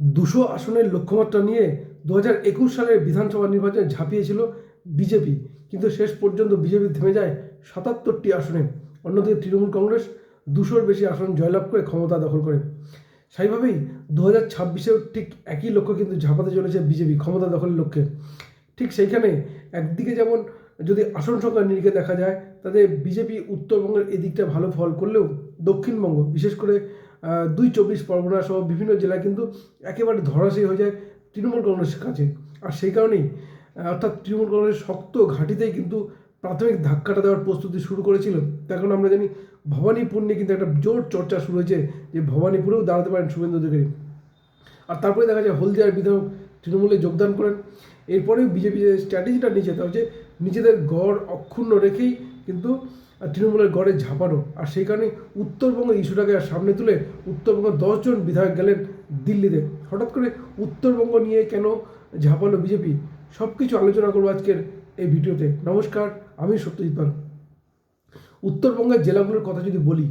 দুশো আসনের লক্ষ্যমাত্রা নিয়ে দু হাজার একুশ সালের বিধানসভা নির্বাচনে ঝাঁপিয়েছিল বিজেপি। কিন্তু শেষ পর্যন্ত বিজেপি থেমে যায় সাতাত্তরটি আসনে। অন্যদিকে তৃণমূল কংগ্রেস দুশোর বেশি আসন জয়লাভ করে ক্ষমতা দখল করে। সেইভাবেই দু হাজার ছাব্বিশেও ঠিক একই লক্ষ্য কিন্তু ঝাঁপাতে চলেছে বিজেপি, ক্ষমতা দখলের লক্ষ্যে। ঠিক সেইখানে একদিকে যেমন যদি আসন সংখ্যা নিরিখে দেখা যায়, তাতে বিজেপি উত্তরবঙ্গের এদিকটা ভালো ফল করলেও দক্ষিণবঙ্গ, বিশেষ করে দুই চব্বিশ পরগনা সহ বিভিন্ন জেলায় কিন্তু একেবারে ধরাশায়ী হয়ে যায় তৃণমূল কংগ্রেসের কাছে। আর সেই কারণেই অর্থাৎ তৃণমূল কংগ্রেসের শক্ত ঘাঁটিতেই কিন্তু প্রাথমিক ধাক্কাটা দেওয়ার প্রস্তুতি শুরু করেছিল। তার কারণ আমরা জানি ভবানীপুর নিয়ে কিন্তু একটা জোর চর্চা শুরু হয়েছে যে ভবানীপুরেও দাঁড়াতে পারেন শুভেন্দু অধিকারী। আর তারপরে দেখা যায় হলদিয়ার বিধায়ক তৃণমূলে যোগদান করেন। এরপরেও বিজেপি যে স্ট্র্যাটেজিটা নিয়েছে তা হচ্ছে নিজেদের গড় অক্ষুণ্ণ রেখেই কিন্তু তৃণমূলের গড়ে ঝাঁপানো। আর সেই কারণে উত্তরবঙ্গের ইস্যুটাকে আর সামনে তুলে উত্তরবঙ্গ দশজন বিধায়ক গেলেন দিল্লিতে। হঠাৎ করে উত্তরবঙ্গ নিয়ে কেন ঝাঁপালো বিজেপি? সব কিছু আলোচনা করব আজকের এই ভিডিওতে। নমস্কার, আমি সত্যজিৎ পাল। উত্তরবঙ্গের জেলাগুলোর কথা যদি বলি,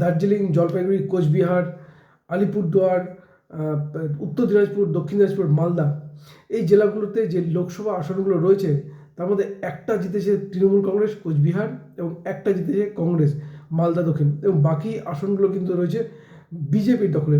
দার্জিলিং, জলপাইগুড়ি, কোচবিহার, আলিপুরদুয়ার উত্তর দিনাজপুর, দক্ষিণ দিনাজপুর, মালদা, এই জেলাগুলোতে যে লোকসভা আসনগুলো রয়েছে তার মধ্যে একটা জিতেছে তৃণমূল কংগ্রেস, কোচবিহার, এবং একটা জিতেছে কংগ্রেস, মালদা দক্ষিণ। এবং বাকি আসনগুলো কিন্তু রয়েছে বিজেপির দখলে।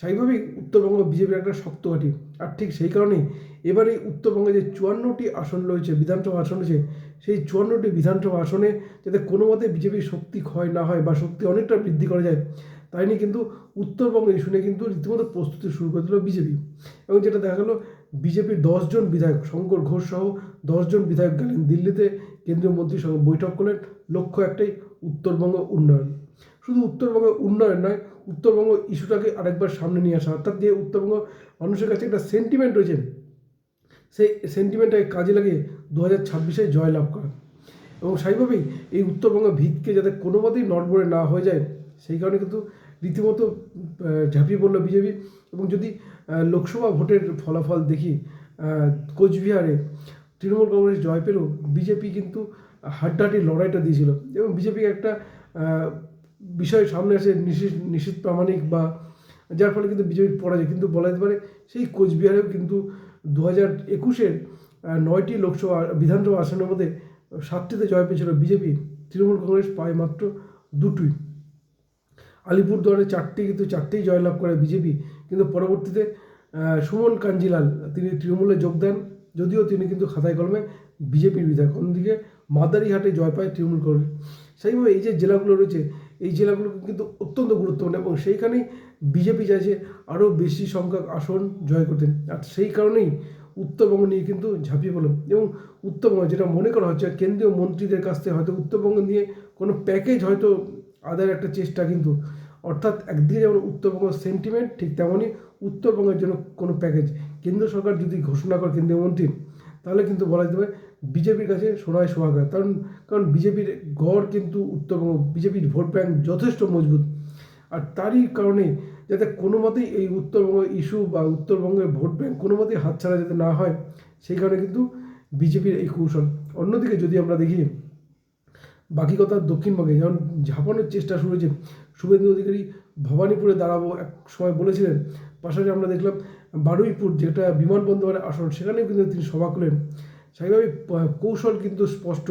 স্বাভাবিক উত্তরবঙ্গ বিজেপির একটা শক্ত ঘাঁটি। আর ঠিক সেই কারণেই এবারে উত্তরবঙ্গে যে চুয়ান্নটি আসন রয়েছে, বিধানসভা আসন রয়েছে, সেই চুয়ান্নটি বিধানসভা আসনে যাতে কোনো মতে বিজেপির শক্তি ক্ষয় না হয় বা শক্তি অনেকটা বৃদ্ধি করা যায় তাই নিয়ে কিন্তু উত্তরবঙ্গ ইস্যু নিয়ে কিন্তু রীতিমতো প্রস্তুতি শুরু করে দিল বিজেপি। এবং যেটা দেখা গেলো, বিজেপির দশজন বিধায়ক শঙ্কর ঘোষ সহ দশজন বিধায়ক গেলেন দিল্লিতে। কেন্দ্রীয় মন্ত্রীর সঙ্গে বৈঠক করলেন। লক্ষ্য একটাই, উত্তরবঙ্গ উন্নয়ন। শুধু উত্তরবঙ্গ উন্নয়ন নয়, উত্তরবঙ্গ ইস্যুটাকে আরেকবার সামনে নিয়ে আসা। অর্থাৎ যে উত্তরবঙ্গ মানুষের কাছে একটা সেন্টিমেন্ট রয়েছে, সেই সেন্টিমেন্টটাকে কাজে লাগিয়ে দু হাজার ছাব্বিশে জয়লাভ করা। এবং সেইভাবেই এই উত্তরবঙ্গ ভিতকে যাতে কোনো মতেই নড়বড়ে না হয়ে যায়, সেই কারণে কিন্তু রীতিমতো ঝাঁপিয়ে পড়ল বিজেপি। এবং যদি লোকসভা ভোটের ফলাফল দেখি কোচবিহারে তৃণমূল কংগ্রেস জয় পেলেও বিজেপি কিন্তু হাড্ডাহাড্ডি লড়াইটা দিয়েছিল। এবং বিজেপির একটা বিষয় সামনে আসে নিশীথ নিশীথ প্রামাণিক বা যার ফলে কিন্তু বিজেপির পরাজয়। কিন্তু বলা যেতে পারে, সেই কোচবিহারেও কিন্তু দু হাজার একুশের নয়টি লোকসভা, বিধানসভা আসনের মধ্যে সাতটিতে জয় পেয়েছিল বিজেপি। তৃণমূল কংগ্রেস পায় মাত্র দুটোই। আলিপুরদুয়ারে চারটি, কিন্তু চারটেই জয়লাভ করে বিজেপি। কিন্তু পরবর্তীতে সুমন কাঞ্জিলাল, তিনি তৃণমূলে যোগ দেন। যদিও তিনি কিন্তু খাতায় কলমে বিজেপির বিধায়ক। অন্যদিকে, মাদারিহাটে জয় পায় তৃণমূল কংগ্রেস। সেইভাবে এই যে জেলাগুলো রয়েছে, এই জেলাগুলো কিন্তু অত্যন্ত গুরুত্বপূর্ণ এবং সেইখানেই বিজেপি চাইছে আরও বেশি সংখ্যক আসন জয় করতেন আর সেই কারণেই উত্তরবঙ্গ নিয়ে কিন্তু ঝাঁপিয়ে পড়ল। এবং উত্তরবঙ্গ, যেটা মনে করা হচ্ছে, কেন্দ্রীয় মন্ত্রীদের কাছ থেকে হয়তো উত্তরবঙ্গ নিয়ে কোনো প্যাকেজ হয়তো আদায়ের একটা চেষ্টা কিন্তু, অর্থাৎ একদিকে যেমন উত্তরবঙ্গ সেন্টিমেন্ট ঠিক তেমনই উত্তরবঙ্গের জন্য কোনো প্যাকেজ কেন্দ্র সরকার যদি ঘোষণা করে কেন্দ্রীয় মন্ত্রী, তাহলে কিন্তু বলা যেতে পারে বিজেপির কাছে সোনায় সোহাগ কারণ কারণ বিজেপির গড় কিন্তু উত্তরবঙ্গ, বিজেপির ভোট ব্যাংক যথেষ্ট মজবুত। আর তারই কারণে যাতে কোনো মতেই এই উত্তরবঙ্গ ইস্যু বা উত্তরবঙ্গের ভোট ব্যাংক কোনো মতেই হাতছাড়া যাতে না হয়, সেই কারণে কিন্তু বিজেপির এই কৌশল। অন্যদিকে যদি আমরা দেখি বাকি কথা দক্ষিণবঙ্গে, যেমন ঝাঁপানোর চেষ্টা শুরু হয়েছে, শুভেন্দু অধিকারী ভবানীপুরে দাঁড়াবো, এক সময় বলেছিলেন। পাশাপাশি আমরা দেখলাম বারুইপুর, যেটা বিমানবন্দরের আসন, সেখানেও কিন্তু তিনি সভা করলেন। সেইভাবে কৌশল কিন্তু স্পষ্ট,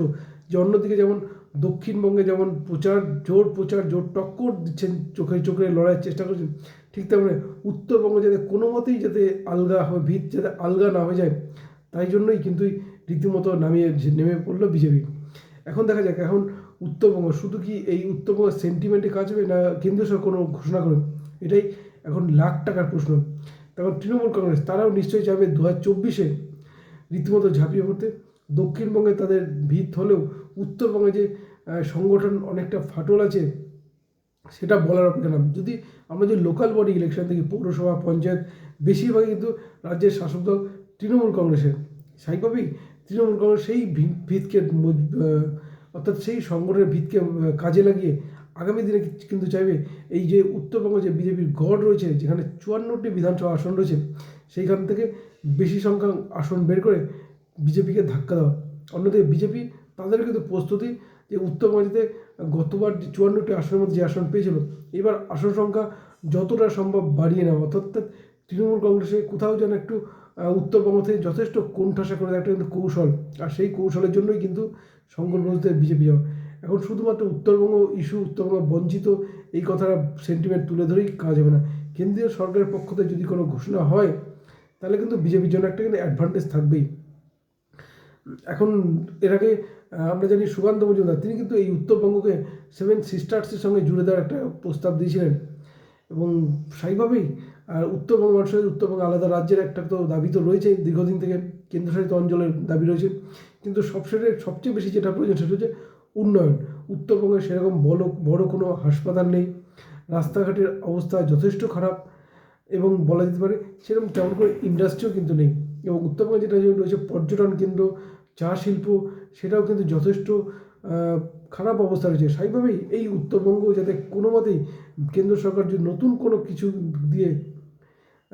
যে অন্যদিকে যেমন দক্ষিণবঙ্গে যেমন প্রচার, জোর প্রচার, জোর টক্কর দিচ্ছেন, চোখে চোখে লড়াইয়ের চেষ্টা করছেন, ঠিক তেমনি উত্তরবঙ্গে যাতে কোনো মতেই যাতে আলগা হয়, ভিত যাতে আলগা না হয়ে যায়, তাই জন্যই কিন্তু রীতিমতো নামিয়ে নেমে পড়ল বিজেপি। এখন দেখা যাক, এখন উত্তরবঙ্গ, শুধু কি এই উত্তরবঙ্গ সেন্টিমেন্টে কাজ হবে না কেন্দ্রীয় সরকার কোনো ঘোষণা করবে? এটাই এখন লাখ টাকার প্রশ্ন। তখন তৃণমূল কংগ্রেস, তারাও নিশ্চয়ই চাইবে দু হাজার চব্বিশে রীতিমতো ঝাঁপিয়ে পড়তে। দক্ষিণবঙ্গে তাদের ভিত হলেও উত্তরবঙ্গে যে সংগঠন অনেকটা ফাটল আছে, সেটা বলার অপেক্ষা যদি আমরা যদি লোকাল বডি ইলেকশন দেখি, পৌরসভা, পঞ্চায়েত, বেশিরভাগই কিন্তু রাজ্যের শাসক দল তৃণমূল কংগ্রেসের। স্বাভাবিকভাবেই তৃণমূল কংগ্রেস সেই ভিতকে অর্থাৎ সেই সংগঠনের ভিতকে কাজে লাগিয়ে আগামী দিনে কিন্তু চাইবে এই যে উত্তরবঙ্গ যে বিজেপির গড় রয়েছে, যেখানে চুয়ান্নটি বিধানসভা আসন রয়েছে, সেইখান থেকে বেশি সংখ্যক আসন বের করে বিজেপিকে ধাক্কা দেওয়া। অন্যদিকে বিজেপি তাদের কিন্তু প্রস্তুতি যে উত্তরবঙ্গেতে গতবার যে চুয়ান্নটি আসনের মধ্যে যে আসন পেয়েছিল, এবার আসন সংখ্যা যতটা সম্ভব বাড়িয়ে নেওয়া। অর্থাৎ তৃণমূল কংগ্রেসে কোথাও যেন একটু উত্তরবঙ্গ থেকে যথেষ্ট কোণঠাসা করে একটা কিন্তু কৌশল। আর সেই কৌশলের জন্যই কিন্তু শঙ্কর ঘোষদের বিজেপি যাওয়া। এখন শুধুমাত্র উত্তরবঙ্গ ইস্যু উত্তরবঙ্গ বঞ্চিত, এই কথাটা সেন্টিমেন্ট তুলে ধরেই কাজ হবে না। কেন্দ্রীয় সরকারের পক্ষ থেকে যদি কোনো ঘোষণা হয়, তাহলে কিন্তু বিজেপির জন্য একটা কিন্তু অ্যাডভান্টেজ থাকবেই। এখন এর আগে আমরা জানি সুকান্ত মজুমদার, তিনি কিন্তু এই উত্তরবঙ্গকে সেভেন সিস্টার্সের সঙ্গে জুড়ে দেওয়ার একটা প্রস্তাব দিয়েছিলেন। এবং সেইভাবেই আর উত্তরবঙ্গ মানুষের উত্তরবঙ্গ আলাদা রাজ্যের একটা তো দাবি তো রয়েছে দীর্ঘদিন থেকে কেন্দ্রশাসিত অঞ্চলের দাবি রয়েছে। কিন্তু সবশেষে সবচেয়ে বেশি যেটা প্রয়োজন সেটা হচ্ছে উন্নয়ন। উত্তরবঙ্গে সেরকম বড় বড় কোনো হাসপাতাল নেই, রাস্তাঘাটের অবস্থা যথেষ্ট খারাপ এবং বলা যেতে পারে সেরকম তেমন করে ইন্ডাস্ট্রিও কিন্তু নেই। এবং উত্তরবঙ্গে যেটা রয়েছে, পর্যটন কেন্দ্র, চা শিল্প, সেটাও কিন্তু যথেষ্ট খারাপ অবস্থা রয়েছে। সেইভাবেই এই উত্তরবঙ্গ যাতে কোনো মতেই কেন্দ্র সরকার যদি নতুন কোনো কিছু দিয়ে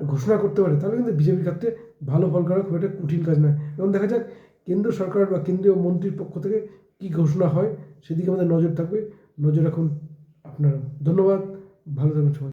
ঘোষণা করতে পারে, তাহলে কিন্তু বিজেপির ক্ষেত্রে ভালো ফল করা খুব একটা কঠিন কাজ নয়। এবং দেখা যাক কেন্দ্র সরকার বা কেন্দ্রীয় মন্ত্রীর পক্ষ থেকে কী ঘোষণা হয়, সেদিকে আমাদের নজর থাকবে। নজর রাখুন আপনারা। ধন্যবাদ। ভালো থাকবেন সবাই।